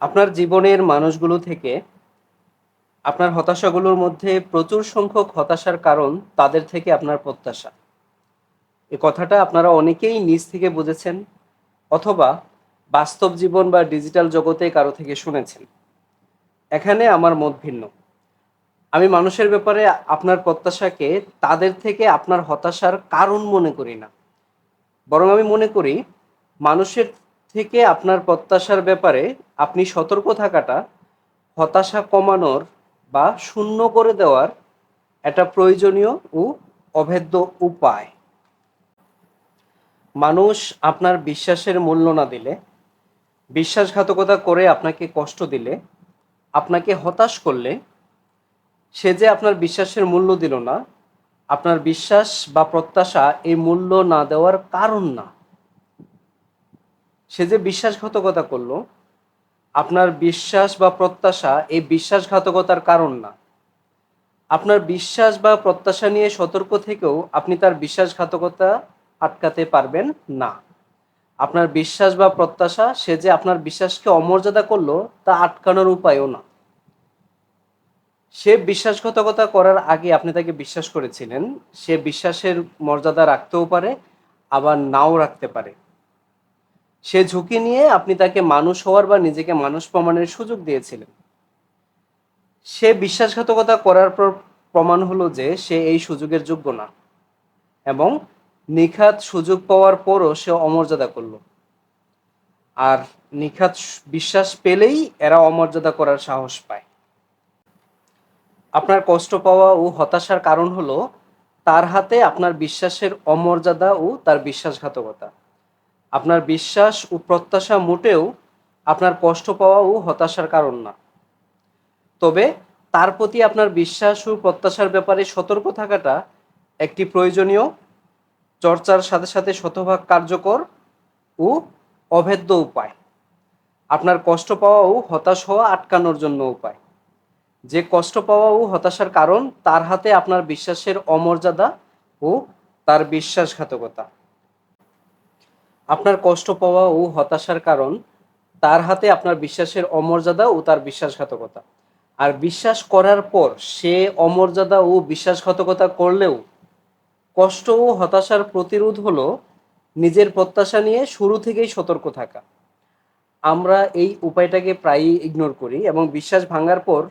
আপনার জীবনের মানুষগুলো থেকে আপনার হতাশাগুলোর মধ্যে প্রচুর সংখ্যক হতাশার কারণ তাদের থেকে আপনার প্রত্যাশা। এ কথাটা আপনারা অনেকেই নিজ থেকে বুঝেছেন অথবা বাস্তব জীবন বা ডিজিটাল জগতে কারও থেকে শুনেছেন। এখানে আমার মত ভিন্ন। আমি মানুষের ব্যাপারে আপনার প্রত্যাশাকে তাদের থেকে আপনার হতাশার কারণ মনে করি না। বরং আমি মনে করি মানুষের থেকে আপনার প্রত্যাশার ব্যাপারে আপনি সতর্ক থাকাটা হতাশা কমানোর বা শূন্য করে দেওয়ার একটা প্রয়োজনীয় ও অভেদ্য উপায়। মানুষ আপনার বিশ্বাসের মূল্য না দিলে, বিশ্বাসঘাতকতা করে আপনাকে কষ্ট দিলে, আপনাকে হতাশ করলে, সে যে আপনার বিশ্বাসের মূল্য দিল না, আপনার বিশ্বাস বা প্রত্যাশা এই মূল্য না দেওয়ার কারণ না। সে যে বিশ্বাসঘাতকতা করল, আপনার বিশ্বাস বা প্রত্যাশা এই বিশ্বাসঘাতকতার কারণ না। আপনার বিশ্বাস বা প্রত্যাশা নিয়ে সতর্ক থেকেও আপনি তার বিশ্বাসঘাতকতা আটকাতে পারবেন না। আপনার বিশ্বাস বা প্রত্যাশা, সে যে আপনার বিশ্বাসকে অমর্যাদা করল, তা আটকানোর উপায়ও না। সে বিশ্বাসঘাতকতা করার আগে আপনি তাকে বিশ্বাস করেছিলেন। সে বিশ্বাসের মর্যাদা রাখতেও পারে, আবার নাও রাখতে পারে। সে ঝুঁকি নিয়ে আপনি তাকে মানুষ হওয়ার বা নিজেকে মানুষ প্রমাণের সুযোগ দিয়েছিলেন। সে বিশ্বাসঘাতকতা করার পর প্রমাণ হলো যে সে এই সুযোগের যোগ্য না এবং নিখাত সুযোগ পাওয়ার পরও সে অমর্যাদা করল। আর নিখাত বিশ্বাস পেলেই এরা অমর্যাদা করার সাহস পায়। আপনার কষ্ট পাওয়া ও হতাশার কারণ হলো তার হাতে আপনার বিশ্বাসের অমর্যাদা ও তার বিশ্বাসঘাতকতা। আপনার বিশ্বাস ও প্রত্যাশা মোটেও আপনার কষ্ট পাওয়া ও হতাশার কারণ না। তবে তার প্রতি আপনার বিশ্বাস ও প্রত্যাশার ব্যাপারে সতর্ক থাকাটা একটি প্রয়োজনীয়, চর্চার সাথে সাথে শতভাগ কার্যকর ও অভেদ্য উপায়। আপনার কষ্ট পাওয়া ও হতাশ হওয়া আটকানোর জন্য উপায়। যে কষ্ট পাওয়া ও হতাশার কারণ তার হাতে আপনার বিশ্বাসের অমর্যাদা ও তার বিশ্বাসঘাতকতা। আপনার কষ্ট পাওয়া ও হতাশার কারণ, তার হাতে আপনার বিশ্বাসের অমর্যাদা ও তার বিশ্বাসঘাতকতা। আর বিশ্বাস করার পর সে অমর্যাদা ও বিশ্বাসঘাতকতা করলেও কষ্ট ও হতাশার প্রতিরোধ হলো নিজের প্রত্যাশা নিয়ে শুরু থেকেই সতর্ক থাকা। আমরা এই উপায়টাকে প্রায়ই ইগনোর করি এবং বিশ্বাস ভাঙার পর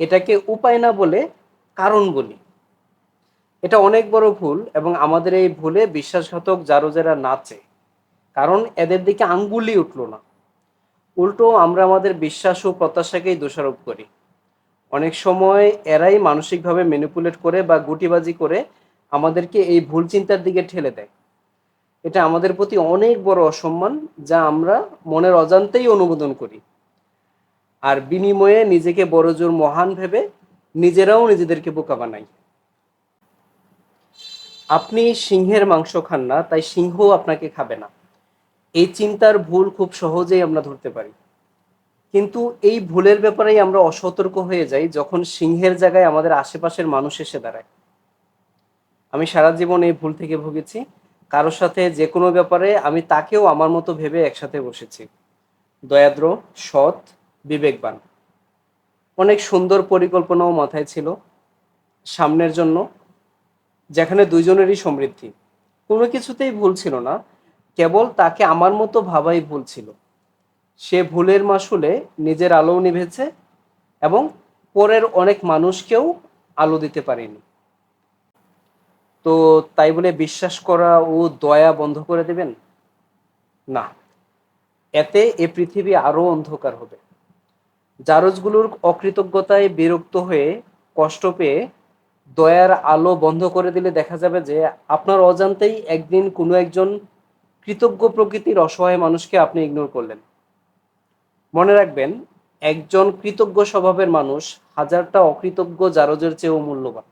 এটাকে উপায় না বলে কারণ বলি। এটা অনেক বড় ভুল এবং আমাদের এই ভুলে বিশ্বাসঘাতক যারো যারা নাচে। কারণ এদের দিকে আঙ্গুলি উঠল না। উল্টো আমরা আমাদের বিশ্বাস ও প্রত্যাশাকেই দোষারোপ করি। অনেক সময় এরাই মানসিকভাবে ম্যানিপুলেট করে বা গুটিবাজি করে আমাদেরকে এই ভুল চিন্তার দিকে ঠেলে দেয়। এটা আমাদের প্রতি অনেক বড় অসম্মান যা আমরা মনের অজান্তেই অনুমোদন করি। আর বিনিময়ে নিজেকে বড়জোর মহান ভেবে নিজেরাও নিজেদেরকে বোকা বানাই। আপনি সিংহের মাংস খান না, তাই সিংহ আপনাকে খাবে না। এই চিন্তার ভুল খুব সহজেই আমরা ধরতে পারি। কিন্তু এই ভুলের ব্যাপারেই আমরা অসতর্ক হয়ে যাই যখন সিংহের জায়গায় আমাদের আশেপাশের মানুষ এসে দাঁড়ায়। আমি সারা জীবন এই ভুল থেকে ভুগেছি। কারোর সাথে যে কোনো ব্যাপারে আমি তাকেও আমার মতো ভেবে একসাথে বসেছি। দয়াদ্র, সৎ, বিবেকবান। অনেক সুন্দর পরিকল্পনাও মাথায় ছিল সামনের জন্য, যেখানে দুইজনেরই সমৃদ্ধি। কোনো কিছুতেই ভুল ছিল না। কেবল তাকে আমার মতো ভাবাই ভুল ছিল। সে ভুলের মাসুলে নিজের আলোও নিভেছে এবং পরের অনেক মানুষকেও আলো দিতে পারেনি। তো তাই বলে বিশ্বাস করা ও দয়া বন্ধ করে দেবেন? না। এতে এ পৃথিবী আরও অন্ধকার হবে। জারজগুলোর অকৃতজ্ঞতায় বিরক্ত হয়ে কষ্ট পেয়ে দয়ার আলো বন্ধ করে দিলে দেখা যাবে যে আপনার অজান্তেই একদিন কোনো একজন কৃতজ্ঞ প্রকৃতির অসহায় মানুষকে আপনি ইগনোর করলেন। মনে রাখবেন, একজন কৃতজ্ঞ স্বভাবের মানুষ হাজারটা অকৃতজ্ঞ জারজের চেয়েও মূল্যবান।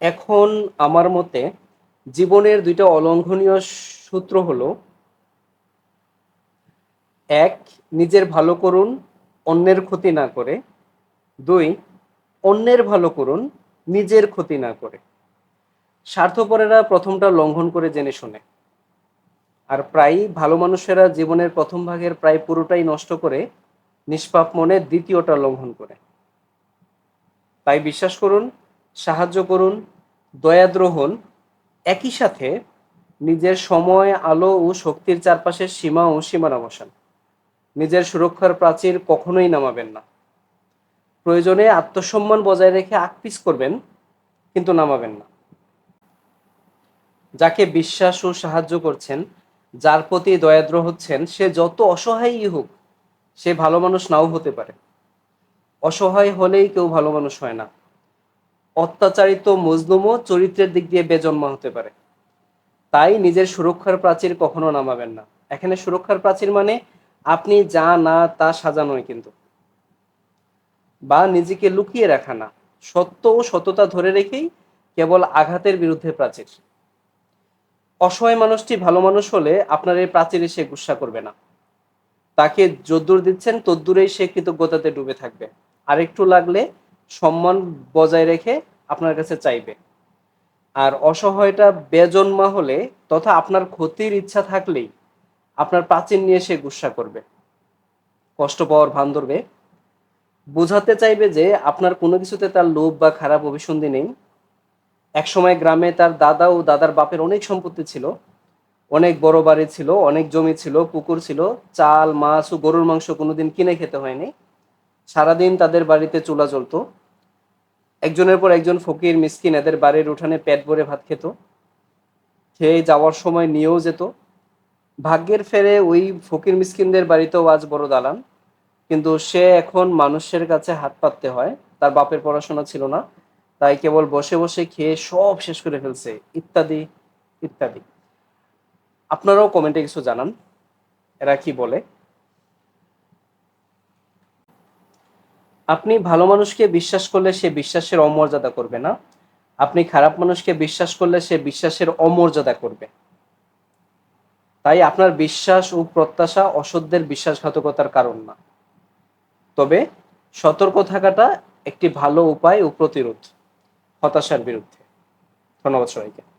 এখন আমার মতে জীবনের দুইটা অলঙ্ঘনীয় সূত্র হলো, এক, নিজের ভালো করুন, অন্যের ক্ষতি না করে। দুই, অন্যের ভালো করুন, নিজের ক্ষতি না করে। স্বার্থপরেরা প্রথমটা লঙ্ঘন করে জেনে শুনে। আর প্রায়ই ভালো মানুষেরা জীবনের প্রথম ভাগের প্রায় পুরোটাই নষ্ট করে নিষ্পাপ মনে দ্বিতীয়টা লঙ্ঘন করে। তাই বিশ্বাস করুন, সাহায্য করুন দয়াদ্র হন, একই সাথে নিজের সময়, আলো ও শক্তির চারপাশের সীমা ও সীমানা বসান। নিজের সুরক্ষার প্রাচীর কখনোই নামাবেন না। প্রয়োজনে আত্মসম্মান বজায় রেখে আকপিস করবেন, কিন্তু নামাবেন না। যাকে বিশ্বাস ও সাহায্য করছেন, যার প্রতি দয়াদ্র হচ্ছেন, সে যত অসহায়ই হোক, সে ভালো মানুষ নাও হতে পারে। অসহায় হলেই কেউ ভালো মানুষ হয় না। অত্যাচারিত মজলুমও চরিত্রের দিক দিয়ে বেজন্মা হতে পারে। তাই নিজের সুরক্ষার প্রাচীর কখনো নামাবেন না। এখানে সুরক্ষার প্রাচীর মানে আপনি যা না তা সাজানোই কিন্তু। বা নিজেকে লুকিয়ে রাখা না। সত্য ও সততা ধরে রেখেই কেবল আঘাতের বিরুদ্ধে প্রাচীর। অসহায় মানুষটি ভালো মানুষ হলে আপনার এই প্রাচীরে সে গুসা করবে না। তাকে যদ্দূর দিচ্ছেন, তদ্দূরেই সে কৃতজ্ঞতাতে ডুবে থাকবে। আর একটু লাগলে সম্মান বজায় রেখে আপনার কাছে চাইবে। আর অসহায়টা বেজন্মা হলে তথা আপনার ক্ষতির ইচ্ছা থাকলেই আপনার প্রাচীন নিয়ে সে গুসা করবে। কষ্ট পাওয়ার ভান ধরবে। বোঝাতে চাইবে যে আপনার কোনো কিছুতে তার লোভ বা খারাপ অভিসন্ধি নেই। একসময় গ্রামে তার দাদা ও দাদার বাপের অনেক সম্পত্তি ছিল। অনেক বড় বাড়ি ছিল, অনেক জমি ছিল, পুকুর ছিল, চাল, মাছ ও গরুর মাংস কোনোদিন কিনে খেতে হয়নি। সারাদিন তাদের বাড়িতে চুলা জ্বলতো। একজনের পর একজন ফকির, মিসকিন এদের বাড়ির উঠানে পেট ভরে ভাত খেত। খেয়ে যাওয়ার সময় নিয়েও যেত। ভাগ্যের ফেরে ওই ফকির, মিসকিনদের বাড়িতেও আজ বড় দালান। কিন্তু সে এখন মানুষের কাছে হাত পাততে হয়। তার বাপের পড়াশোনা ছিল না। তাই কেবল বসে বসে খেয়ে সব শেষ করে ফেলছে। ইত্যাদি ইত্যাদি। আপনারাও কমেন্টে কিছু জানান। এরা কি বলে? আপনি ভালো মানুষকে বিশ্বাস করলে সে বিশ্বাসের অমর্যাদা করবে না। আপনি খারাপ মানুষকে বিশ্বাস করলে সে বিশ্বাসের অমর্যাদা করবে। তাই আপনার বিশ্বাস ও প্রত্যাশা অসত্যের বিশ্বাসঘাতকতার কারণ না। তবে সতর্ক থাকাটা একটি ভালো উপায় ও প্রতিরোধ। হতাশার বিরুদ্ধে। ধন্যবাদ সবাইকে।